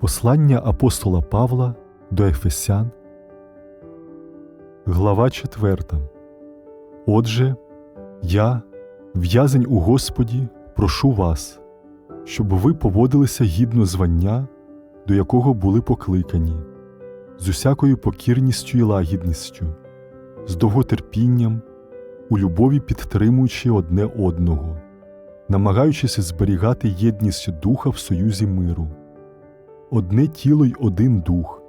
Послання апостола Павла до Ефесян, глава 4. Отже, я, в'язень у Господі, прошу вас, щоб ви поводилися гідно звання, до якого були покликані, з усякою покірністю і лагідністю, з довготерпінням, у любові підтримуючи одне одного, намагаючись зберігати єдність духа в союзі миру одне тіло й один дух,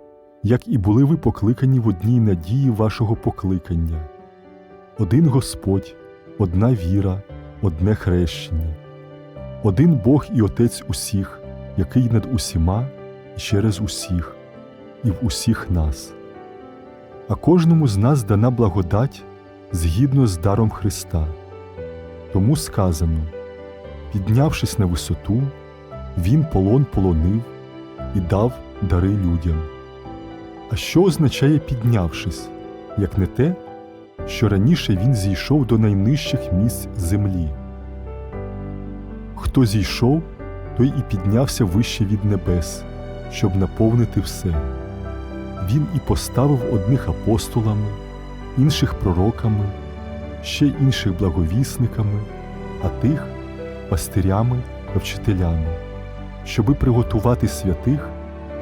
як і були ви покликані в одній надії вашого покликання, один Господь, одна віра, одне хрещення, один Бог і Отець усіх, який над усіма і через усіх, і в усіх нас. А кожному з нас дана благодать згідно з даром Христа. Тому сказано, піднявшись на висоту, Він полон полонив і дав дари людям. А що означає піднявшись, як не те, що раніше він зійшов до найнижчих місць землі? Хто зійшов, той і піднявся вище від небес, щоб наповнити все. Він і поставив одних апостолами, інших пророками, ще інших благовісниками, а тих пастирями та вчителями щоби приготувати святих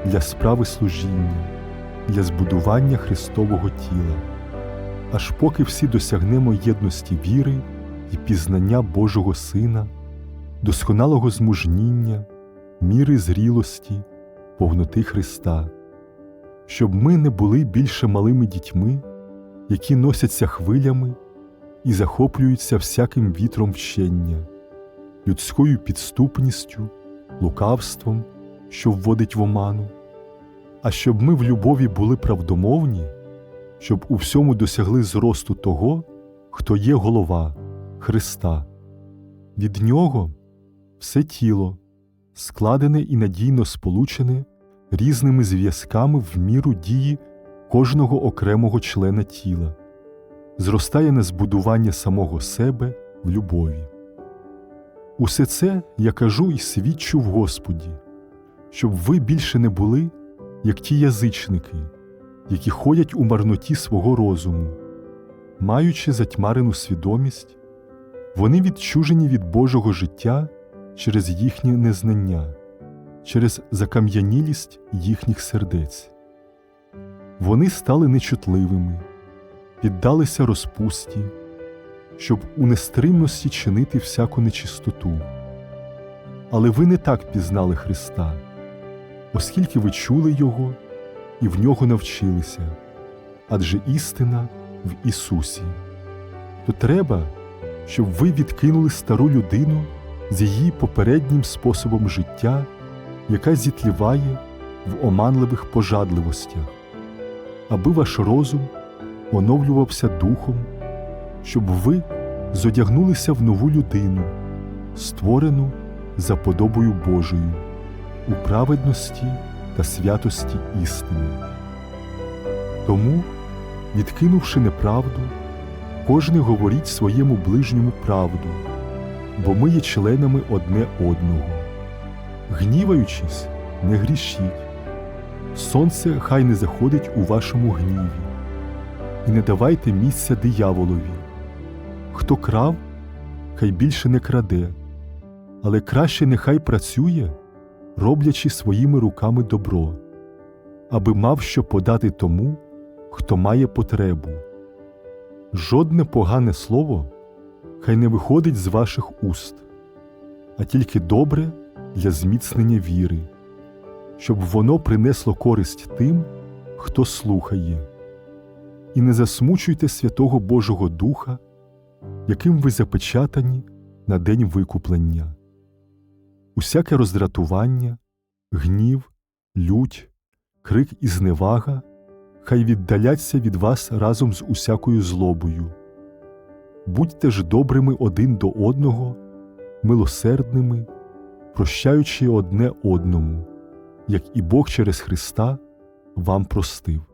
для справи служіння, для збудування Христового тіла, аж поки всі досягнемо єдності віри і пізнання Божого Сина, досконалого змужніння, міри зрілості, повноти Христа, щоб ми не були більше малими дітьми, які носяться хвилями і захоплюються всяким вітром вчення, людською підступністю лукавством, що вводить в оману, а щоб ми в любові були правдомовні, щоб у всьому досягли зросту того, хто є голова Христа. Від Нього все тіло, складене і надійно сполучене різними зв'язками в міру дії кожного окремого члена тіла, зростає на збудування самого себе в любові. Усе це я кажу і свідчу в Господі, щоб ви більше не були, як ті язичники, які ходять у марноті свого розуму, маючи затьмарену свідомість, вони відчужені від Божого життя через їхнє незнання, через закам'янілість їхніх сердець. Вони стали нечутливими, піддалися розпусті щоб у нестримності чинити всяку нечистоту. Але ви не так пізнали Христа, оскільки ви чули Його і в нього навчилися, адже істина в Ісусі. То треба, щоб ви відкинули стару людину з її попереднім способом життя, яка зітліває в оманливих пожадливостях, аби ваш розум оновлювався духом щоб ви зодягнулися в нову людину, створену за подобою Божою, у праведності та святості істини. Тому, відкинувши неправду, кожний говоріть своєму ближньому правду, бо ми є членами одне одного. Гніваючись, не грішіть, сонце хай не заходить у вашому гніві, і не давайте місця дияволові. Хто крав, хай більше не краде, але краще нехай працює, роблячи своїми руками добро, аби мав що подати тому, хто має потребу. Жодне погане слово хай не виходить з ваших уст, а тільки добре для зміцнення віри, щоб воно принесло користь тим, хто слухає, і не засмучуйте святого Божого Духа яким ви запечатані на день викуплення. Усяке роздратування, гнів, лють, крик і зневага хай віддаляться від вас разом з усякою злобою. Будьте ж добрими один до одного, милосердними, прощаючи одне одному, як і Бог через Христа вам простив.